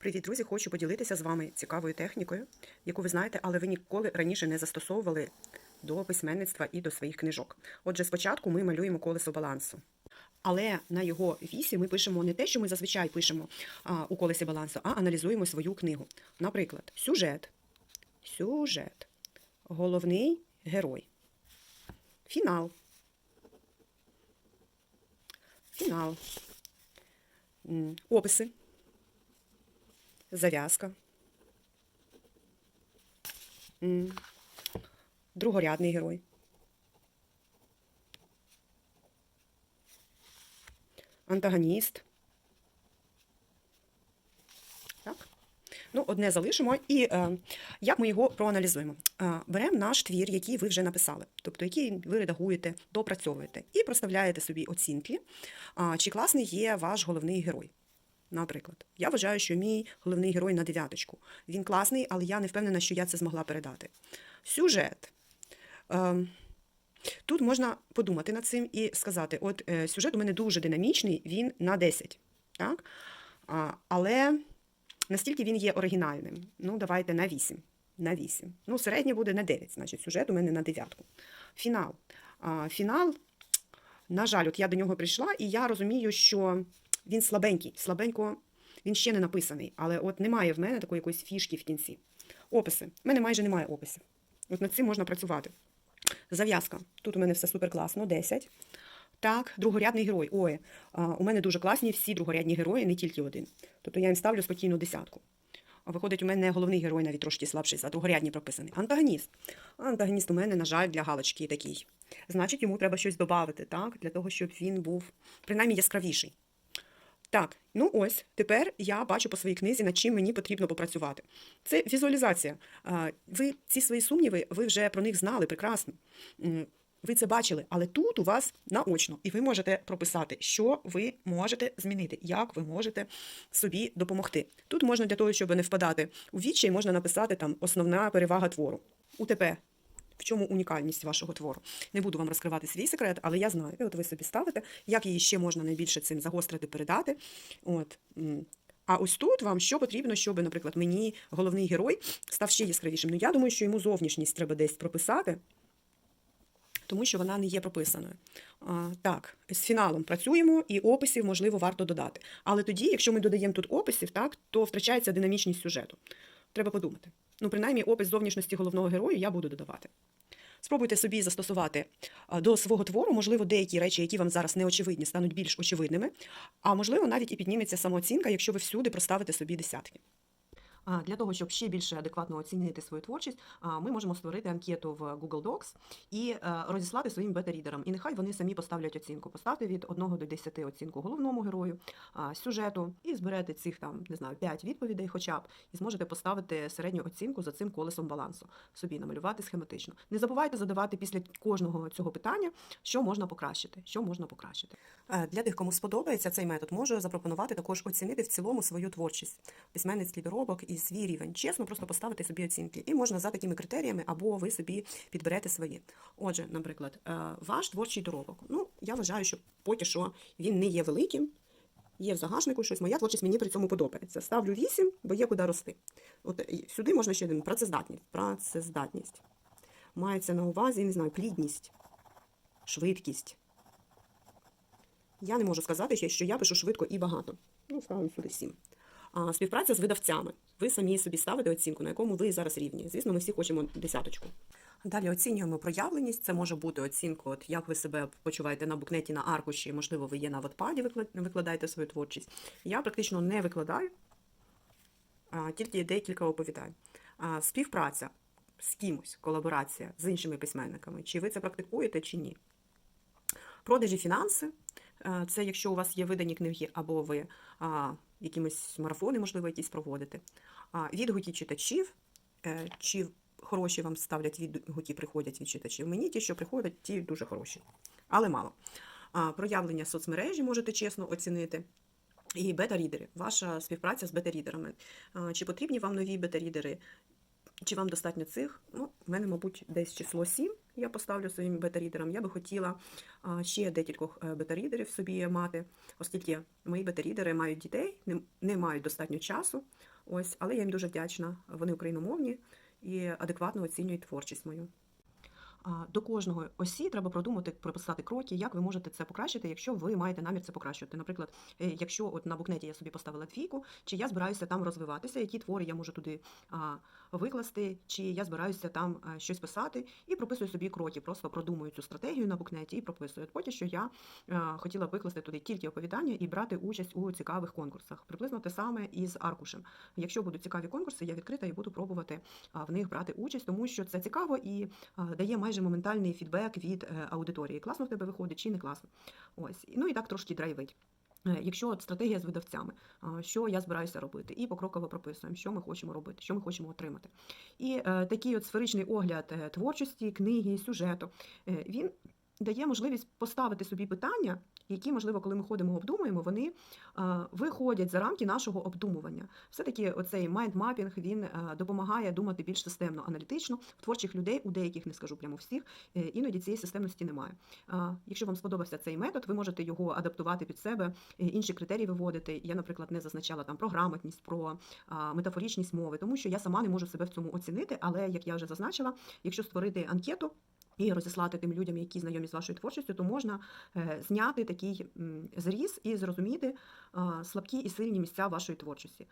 Привіт, друзі! Хочу поділитися з вами цікавою технікою, яку ви знаєте, але ви ніколи раніше не застосовували до письменництва і до своїх книжок. Отже, спочатку ми малюємо колесо балансу. Але на його вісі ми пишемо не те, що ми зазвичай пишемо а, у колесі балансу, а аналізуємо свою книгу. Наприклад, сюжет. Сюжет. Головний герой. Фінал. Фінал. Описи. Зав'язка. Другорядний герой. Антагоніст. Так. Ну, одне залишимо. І е, як ми його проаналізуємо? Е, беремо наш твір, який ви вже написали, тобто який ви редагуєте, допрацьовуєте, і проставляєте собі оцінки, а, чи класний є ваш головний герой. Наприклад, я вважаю, що мій головний герой на дев'яточку. Він класний, але я не впевнена, що я це змогла передати. Сюжет. Ем, Тут можна подумати над цим і сказати: от е, сюжет у мене дуже динамічний, він на 10. Так? Але настільки він є оригінальним. Ну, давайте на 8. На 8. Ну, середнє буде на 9, значить, сюжет у мене на дев'ятку. Фінал. Фінал, на жаль, от я до нього прийшла, і я розумію, що він слабенький, слабенько, він ще не написаний, але от немає в мене такої якоїсь фішки в кінці. Описи. У мене майже немає описів. От над цим можна працювати. Зав'язка. Тут у мене все супер класно, 10. Так, другорядний герой. Ой, у мене дуже класні всі другорядні герої, не тільки один. Тобто я їм ставлю спокійну десятку. Виходить, у мене головний герой навіть трошки слабший, за другорядні прописаний. Антагоніст. Антагоніст у мене, на жаль, для галочки такий. Значить, йому треба щось додати, так, для того, щоб він був принаймні яскравіший. Так, ну ось тепер я бачу по своїй книзі, над чим мені потрібно попрацювати. Це візуалізація. Ви ці свої сумніви, ви вже про них знали прекрасно. Ви це бачили, але тут у вас наочно, і ви можете прописати, що ви можете змінити, як ви можете собі допомогти. Тут можна для того, щоб не впадати у відчай, можна написати там основна перевага твору. УТП. В чому унікальність вашого твору? Не буду вам розкривати свій секрет, але я знаю. І от ви собі ставите, як її ще можна найбільше цим загострити, передати. От. А ось тут вам що потрібно, щоб, наприклад, мені головний герой став ще яскравішим. Ну, я думаю, що йому зовнішність треба десь прописати, тому що вона не є прописаною. А, так, з фіналом працюємо, і описів, можливо, варто додати. Але тоді, якщо ми додаємо тут описів, так, то втрачається динамічність сюжету. Треба подумати. Ну, принаймні, опис зовнішності головного героя я буду додавати. Спробуйте собі застосувати до свого твору, можливо, деякі речі, які вам зараз не очевидні, стануть більш очевидними, а можливо, навіть і підніметься самооцінка, якщо ви всюди проставите собі десятки. Для того, щоб ще більше адекватно оцінити свою творчість, ми можемо створити анкету в Google Docs і е, розіслати своїм бета-рідерам. І нехай вони самі поставлять оцінку. Поставте від 1 до 10 оцінку головному герою, сюжету, і зберете цих там, не знаю, 5 відповідей хоча б, і зможете поставити середню оцінку за цим колесом балансу, собі намалювати схематично. Не забувайте задавати після кожного цього питання, що можна покращити. Що можна покращити. Е, Для тих, кому сподобається цей метод, можу запропонувати також оцінити в цілому свою творчість, письменницький доробок і свій рівень. Чесно, просто поставити собі оцінки. І можна за такими критеріями, або ви собі підберете свої. Отже, наприклад, е, ваш творчий доробок. Ну, я вважаю, що поки що він не є великим. Є в загашнику щось, моя творчість мені при цьому подобається. Ставлю 8, бо є куди рости. От сюди можна ще один працездатність. Працездатність. Мається на увазі, не знаю, плідність, швидкість. Я не можу сказати, що я пишу швидко і багато. Ну, ставимо сюди 7. Співпраця з видавцями. Ви самі собі ставите оцінку, на якому ви зараз рівні. Звісно, ми всі хочемо десяточку. Далі оцінюємо проявленість. Це може бути оцінка, от як ви себе почуваєте на букнеті на аркуші, можливо, ви є на ватпаді, викладаєте свою творчість. Я практично не викладаю, тільки декілька оповідань. А, співпраця з кимось, колаборація з іншими письменниками. Чи ви це практикуєте, чи ні? Продажі фінанси. Е, Це якщо у вас є видані книги, або ви а, якимось марафони, можливо, якісь проводите. Відгуки читачів, е, чи хороші вам ставлять відгуки, приходять від читачів. Мені ті, що приходять, ті дуже хороші, але мало. Проявлення соцмережі можете чесно оцінити. І бета-рідери, ваша співпраця з бета-рідерами. Чи потрібні вам нові бета-рідери, чи вам достатньо цих? Ну, в мене, мабуть, десь число 7. Я поставлю своїм бета-рідерам. Я би хотіла ще декількох е, бета-рідерів собі мати, оскільки мої бета-рідери мають дітей, не, мають достатньо часу. Ось, але я їм дуже вдячна. Вони україномовні і адекватно оцінюють творчість мою. До кожного осі треба продумати, прописати кроки, як ви можете це покращити, якщо ви маєте намір це покращувати. Наприклад, е, якщо от на букнеті я собі поставила двійку, чи я збираюся там розвиватися, які твори я можу туди викласти, чи я збираюся там щось писати, і прописую собі кроки, просто продумую цю стратегію на букнеті і прописую. От Поки що я хотіла б викласти туди тільки оповідання і брати участь у цікавих конкурсах. Приблизно те саме і з аркушем. Якщо будуть цікаві конкурси, я відкрита і буду пробувати в них брати участь, тому що це цікаво і дає майже моментальний фідбек від е, аудиторії. Класно в тебе виходить чи не класно. Ось. Ну і так трошки драйвить. Е, Якщо от стратегія з видавцями, що я збираюся робити, і покроково прописуємо, що ми хочемо робити, що ми хочемо отримати. І е, такий от сферичний огляд творчості, книги, сюжету, він дає можливість поставити собі питання, які, можливо, коли ми ходимо, обдумуємо, вони виходять за рамки нашого обдумування. Все-таки оцей майндмапінг він а, допомагає думати більш системно, аналітично. В творчих людей, у деяких не скажу прямо всіх, е, іноді цієї системності немає. Якщо вам сподобався цей метод, ви можете його адаптувати під себе, е, інші критерії виводити. Я, наприклад, не зазначала там про грамотність, про метафорічність мови, тому що я сама не можу себе в цьому оцінити. Але як я вже зазначила, якщо створити анкету. І розіслати тим людям, які знайомі з вашою творчістю, то можна е, зняти такий зріз і зрозуміти слабкі і сильні місця вашої творчості.